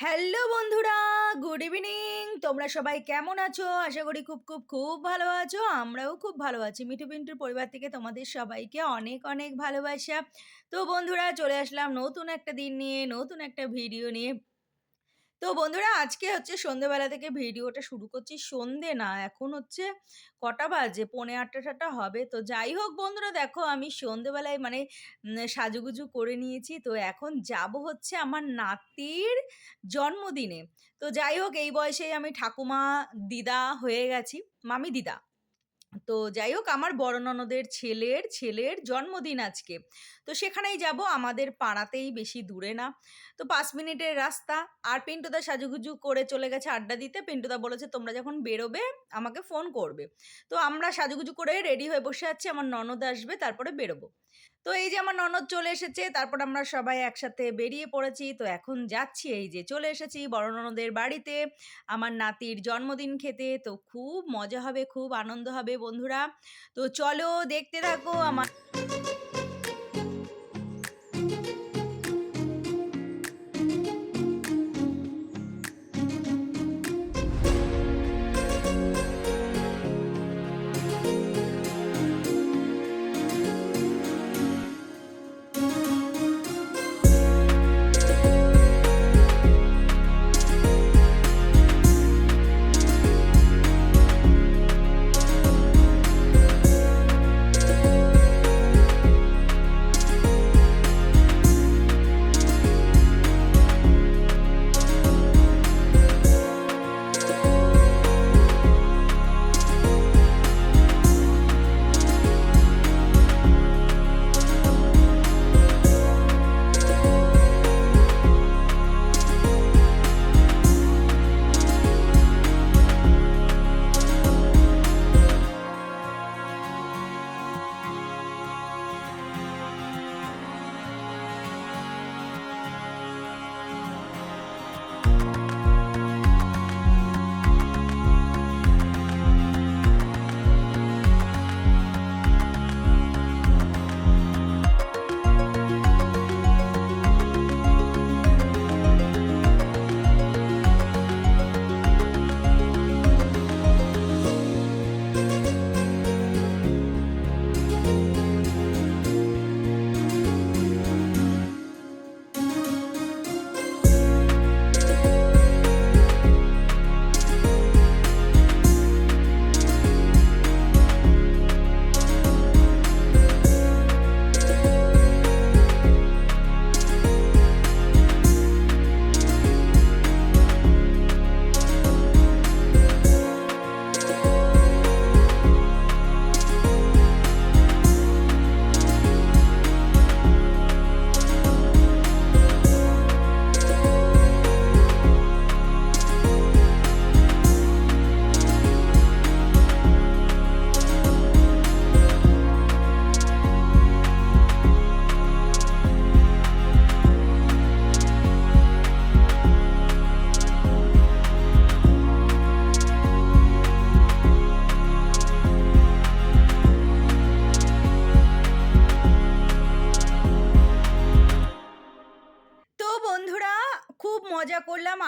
Hello বন্ধুরা, good evening. তোমরা সবাই কেমন আছো? আশা করি খুব খুব খুব ভালো আছো। আমরাও খুব ভালো আছি। মিঠু পিন্টুর পরিবার থেকে তোমাদের সবাইকে অনেক অনেক ভালোবাসা। তো বন্ধুরা, চলে আসলাম নতুন একটা দিন নিয়ে, নতুন একটা ভিডিও নিয়ে। তো বন্ধুরা, আজকে হচ্ছে সন্ধেবেলা থেকে ভিডিওটা শুরু করছি সন্ধে না, এখন হচ্ছে কটা বাজে? পনে আটটা টাটটা হবে। তো যাই হোক বন্ধুরা, দেখো আমি সন্ধেবেলায় মানে সাজুগুজু করে নিয়েছি। তো এখন যাব হচ্ছে আমার নাতির জন্মদিনে। তো যাই হোক, এই বয়সেই আমি ঠাকুমা, দিদা হয়ে গেছি। মামি দিদা। তো যাই হোক, আমার বড় ননদের ছেলের ছেলের জন্মদিন আজকে। তো সেখানেই যাব, আমাদের পাড়াতেই বেশি দূরে না। তো পাঁচ মিনিটের রাস্তা, আর পিন্টুদা সাজুগুজু করে চলে গেছে আড্ডা দিতে। পিন্টুদা বলেছে, তোমরা যখন বেরোবে, আমাকে ফোন করবে। তো আমরা সাজুগুজু করে রেডি হয়ে বসে আছি, আমার ননদ আসবে, তারপরে বেরোবো। তো এই যে আমার ননদ চলে এসেছে, তারপর আমরা সবাই একসাথে বেরিয়ে পড়েছি। তো এখন যাচ্ছি, এই যে চলে এসেছি বড় ননদের বাড়িতে। আমার নাতির জন্মদিন খেতে, তো খুব মজা হবে, খুব আনন্দ হবে। বন্ধুরা। তো চলো দেখতে থাকো আমার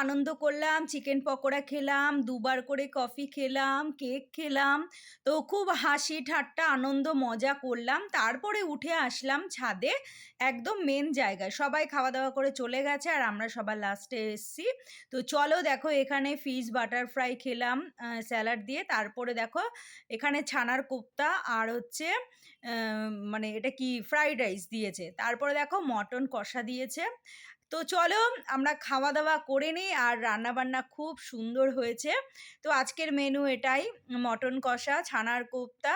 আনন্দ করলাম চিকেন পকোড়া খেলাম, দুবার করে কফি খেলাম কেক খেলাম। তো খুব হাসি ঠাট্টা, আনন্দ, মজা করলাম। তারপরে উঠে আসলাম ছাদে, একদম মেন জায়গায়। সবাই খাওয়া দাওয়া করে চলে গেছে আর আমরা সবার লাস্টে এসছি। তো চলো দেখো এখানে ফিশ বাটার ফ্রাই খেলাম স্যালাড দিয়ে। তারপরে দেখো এখানে ছানার কোপ্তা আর হচ্ছে মানে এটা কি ফ্রাইড রাইস দিয়েছে। তারপরে দেখো মটন কষা দিয়েছে। তো চলো আমরা খাওয়া দাওয়া করে নিই আর রান্না বান্না খুব সুন্দর হয়েছে। তো আজকের মেনু এটাই, মটন কষা, ছানার কোপ্তা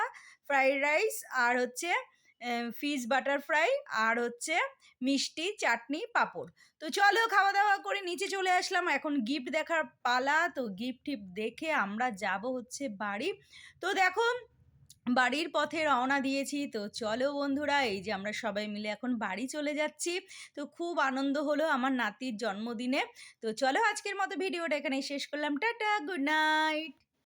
ফ্রাইড রাইস আর হচ্ছে ফিশ বাটার ফ্রাই আর হচ্ছে মিষ্টি, চাটনি, পাঁপড়। তো চলো খাওয়া দাওয়া করে নিচে চলে আসলাম। এখন গিফট দেখার পালা। তো গিফট টিফট দেখে আমরা যাব হচ্ছে বাড়ি। তো দেখো বাড়ির পথে রওনা দিয়েছি। তো চলো বন্ধুরা, এই যে আমরা সবাই মিলে এখন বাড়ি চলে যাচ্ছি। তো খুব আনন্দ হলো আমার নাতির জন্মদিনে। তো চলো আজকের মতো ভিডিওটা এখানেই শেষ করলাম। Tata, good night.